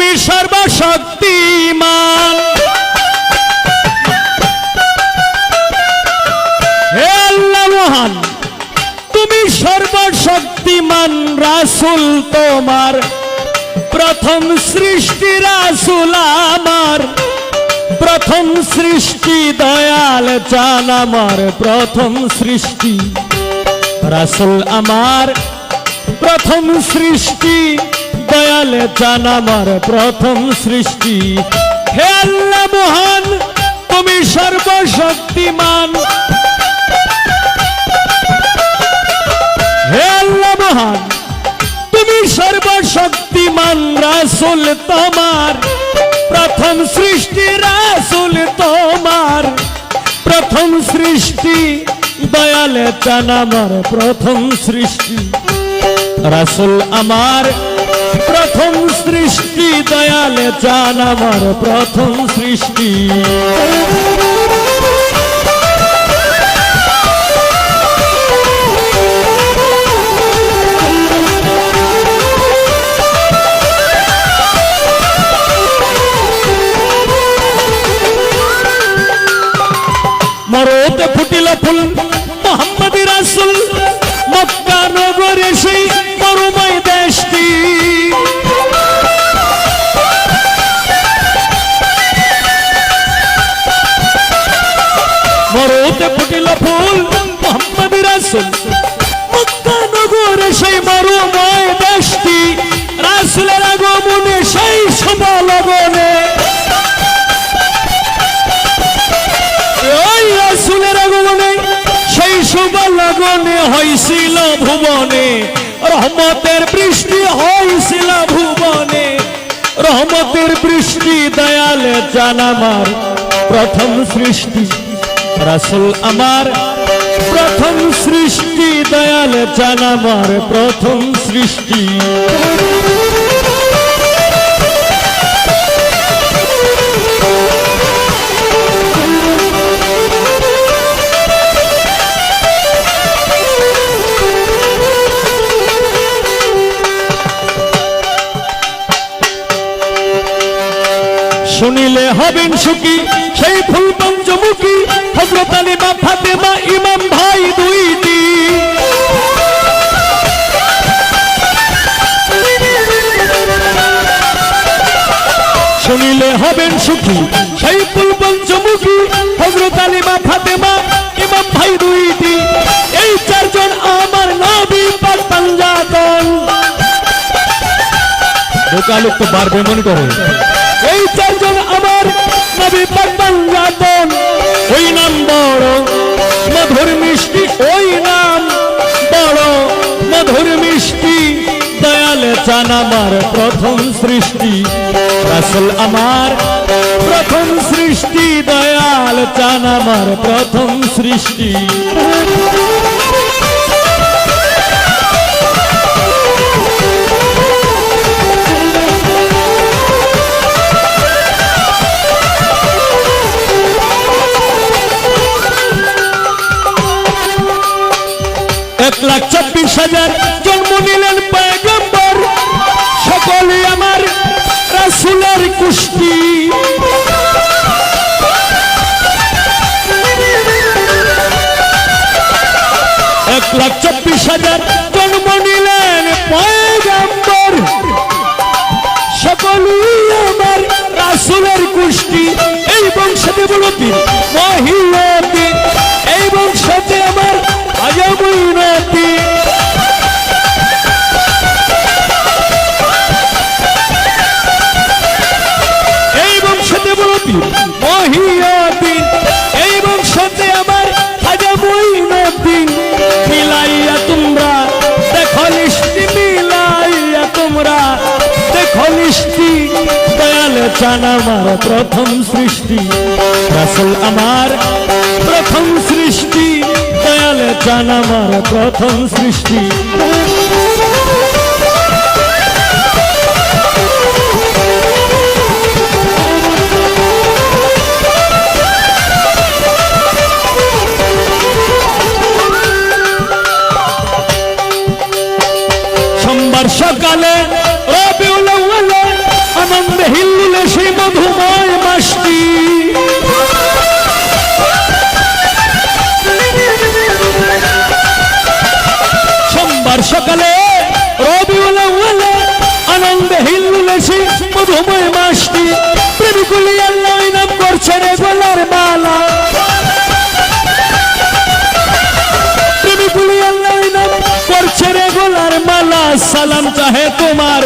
তুমি সর্বশক্তিমান। হে আল্লাহ মহান, তুমি সর্বশক্তিমান রাসুল তোমার। প্রথম সৃষ্টি রাসুল আমার। প্রথম সৃষ্টি দয়াল চান আমার। প্রথম সৃষ্টি রাসুল আমার। প্রথম সৃষ্টি দয়াল চান আমার প্রথম সৃষ্টি। হে আল্লাহ মহান, তুমি সর্বশক্তিমান। হে আল্লাহ মহান, তুমি সর্বশক্তিমান রাসুল তোমার। প্রথম সৃষ্টি রাসুল তোমার। প্রথম সৃষ্টি দয়ালে চান আমার প্রথম সৃষ্টি। রাসুল আমার প্রথম সৃষ্টি দয়ালে চান আমার প্রথম সৃষ্টি। মরতে ফুটিল ফুল মোহাম্মদ রাসুল মক্কা নগরে মরতে ফুটিল ফুল, মোহাম্মদ রাসুল। মক্কা নগরে সেই মরুময় দেশটি, রাসুলের আগমনে সেই সমালগনে ওই রাসুলের আগমনে সেই শুভ লগনে হয়েছিল ভুবনে। রহমতের বৃষ্টি হয়েছিল ভুবনে। রহমতের বৃষ্টি দয়ালে জান আমার প্রথম সৃষ্টি। রাসুল আমার প্রথম সৃষ্টি, দয়ালে জান আমার প্রথম সৃষ্টি। শুনিলে হবেন সুখী, সেই ফুল পঞ্চমুখী সুখী সেই পঞ্চমুখী হজরত ফাতেমা ইমাম ভাই এই চারজন আমার নবী পাক পাঞ্জাতন তো বাড়বে মনে করে। এই চারজন আমার নবী পাকবান যাতন। ওই নাম বড় মধুর মিষ্টি ওই নাম দয়ালে আমার প্রথম সৃষ্টি। রাসুল আমার প্রথম সৃষ্টি, দয়াল চান আমার প্রথম সৃষ্টি। এক লাখ চব্বিশ হাজার জন্ম নিলেন পয়গম্বর। সকলে আমার, রাসুলের কুষ্টি এক লাখ চব্বিশ হাজার জন্ম নিলেন পয়গম্বর। সকলেই আমার রাসুলের কুষ্টি এই বংশতে বলতি মহিলাতি, এই বংশতে আমার আজমুনতি চান আমার প্রথম সৃষ্টি। রাসুল আমার প্রথম সৃষ্টি। দয়ালে চান আমার প্রথম সৃষ্টি। সোমবার সকালে প্রেমিকুলি আল্লাহ নাম করছে রে গোলার মালা প্রেমিকুলি আল্লাহ নাম করছে রে গোলার মালা সালাম চাহে তোমার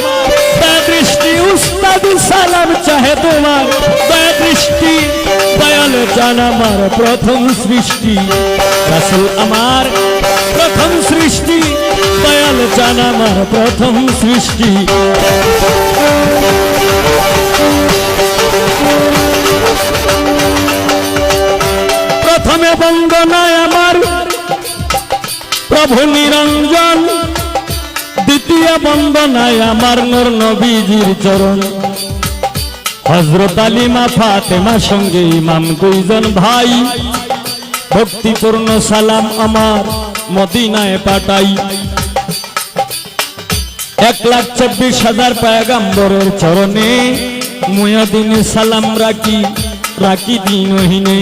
দয়া দৃষ্টি উস্তাদ সালাম চাহে তোমার দয়া দৃষ্টি দয়াল জান আমার প্রথম সৃষ্টি রাসুল আমার প্রথম সৃষ্টি দয়াল জান আমার প্রথম সৃষ্টি প্রথমে বন্দনায় আমার প্রভু নিরঞ্জন, দ্বিতীয় বন্দনায় আমার নূর নবীজির চরণ। হজরত আলিমা ফাতেমা সঙ্গে ইমাম দুইজন ভাই, ভক্তিপূর্ণ সালাম আমার মদিনায় পাঠাই। এক লাখ চব্বিশ হাজার পায়গাম্বরের চরণে মুয়াদিন সালাম রাখি রাখি দিনহীনে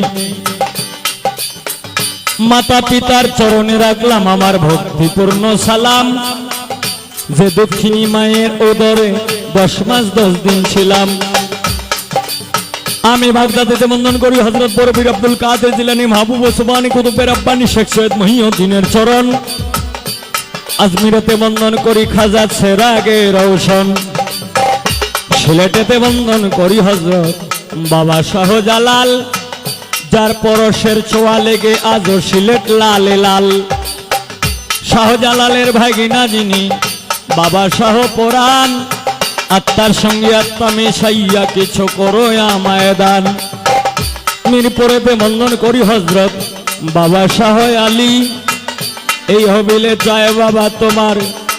মাতা পিতার চরণে রাখলাম আমার ভক্তিপূর্ণ সালাম। যে দক্ষিণী মায়ের ওদরে দশ মাস দশ দিন ছিলাম। আমি বাগদাদেতে বন্দন করি হজরত বরফির আব্দুল কাদের জিলানি মাহবুব ওসমানী কুতুবের আব্বানি শেখ সৈয়দ মহিউদ্দিনের চরণ। আজমিরাতে বন্ধন করি খাজা সেরাগে রৌশন সিলেটেতে বন্দন করি হজরত। বাবা শাহজালাল, যার পরশের ছোঁয়া লেগে আজও সিলেট লালে লাল। শাহজালালের ভাগিনা যিনি, বাবা শাহ পরাণ। আত্মার সঙ্গে আত্মা মেশাইয়া কিছু করো আমায় দান মিরপুরেতে বন্ধন করি হজরত বাবা শাহ আলী। এই হবিলে চায় বাবা তোমার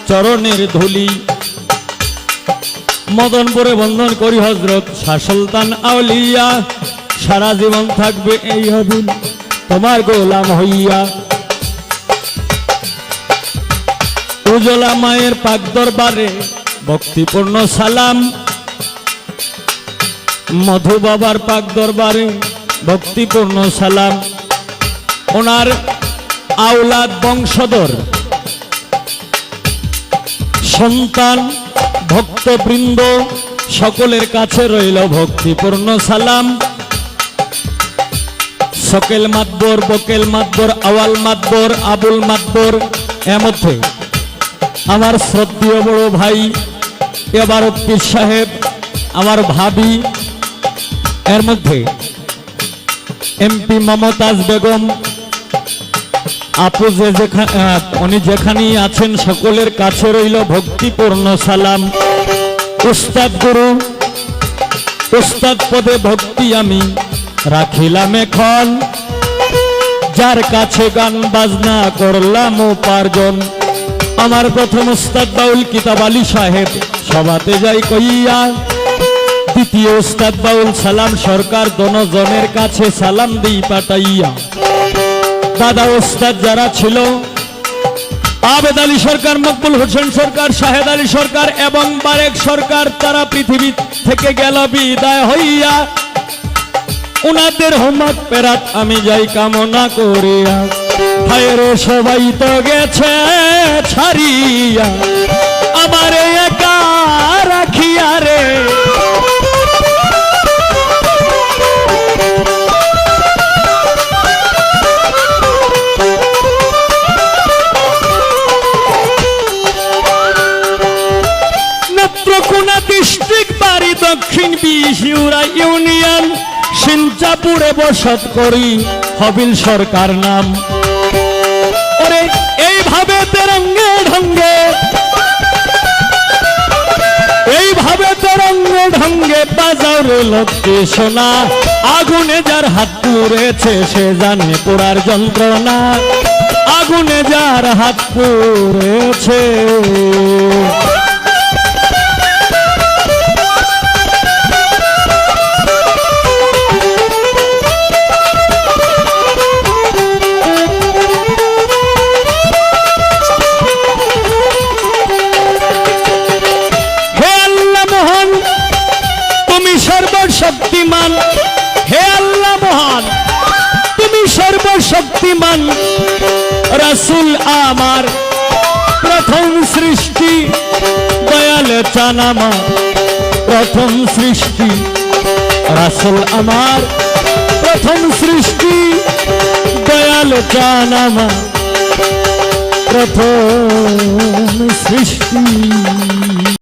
চরণের ধুলি। মদনপুরে বন্ধন করি হজরত শাহ সুলতান আউলিয়া। সারা জীবন থাকবে এই হবিল তোমার গোলাম হইয়া। উজলা মায়ের পাক দরবারে ভক্তিপূর্ণ সালাম। মধু বাবার পাক দরবারে ভক্তিপূর্ণ সালাম। ওনার আওলাদ বংশধর, সন্তান ভক্তবৃন্দ, সকলের কাছে রইল ভক্তিপূর্ণ সালাম। সকেল মাতবর, বকেল মাতবর, আওয়াল মাতবর, আবুল মাতবর এর মধ্যে আমার শ্রদ্ধীয় বড় ভাই এবার পীর সাহেব, আমার ভাবি, এর মধ্যে এমপি মমতাজ বেগম আপু যে উনি যেখানেই আছেন, সকলের কাছে রইল ভক্তিপূর্ণ সালাম। উস্তাদ গুরু, উস্তাদ পদে ভক্তি আমি রাখিলাম এখন। যার কাছে গান, বাজনা করলাম উপার্জন। আমার প্রথম উস্তাদ বাউল কিতাব আলী সাহেব, সভাতে যাই কইয়া। দ্বিতীয় উস্তাদ বাউল সালাম সরকার, দনজনের কাছে সালাম দিই পাঠাইয়া দাদা ওস্তাদ যারা ছিল, আবেদ আলী সরকার, মকবুল হোসেন সরকার, শাহেদ আলী সরকার এবং বারেক সরকার, তারা পৃথিবী থেকে গেল বিদায় হইয়া। উনাদের হোমাক পেরাত আমি যাই কামনা করিয়া। ভাইয়ের সবাই তো গেছে ছাড়িয়া। আমার একা রাখিয়া রে। নেত্রকোনা ডিস্ট্রিক্ট বাড়ি দক্ষিণ বিশিউরা ইউনিয়ন সিঞ্জাপুরে বসত করি, হবিল সরকার নাম। ওরে, এইভাবে তেরঙ্গে ঢঙ্গে, এইভাবে তেরঙ্গে ঢঙ্গে বাজাও লক্ষ্মী সোনা, আগুনে যার হাত পুড়েছে সে জানে পোড়ার যন্ত্রণা, আগুনে যার হাত পুড়েছে। আমার প্রথম সৃষ্টি, দয়াল আমার প্রথম সৃষ্টি, রাসুল আমার প্রথম সৃষ্টি, দয়াল চান আমার প্রথম সৃষ্টি।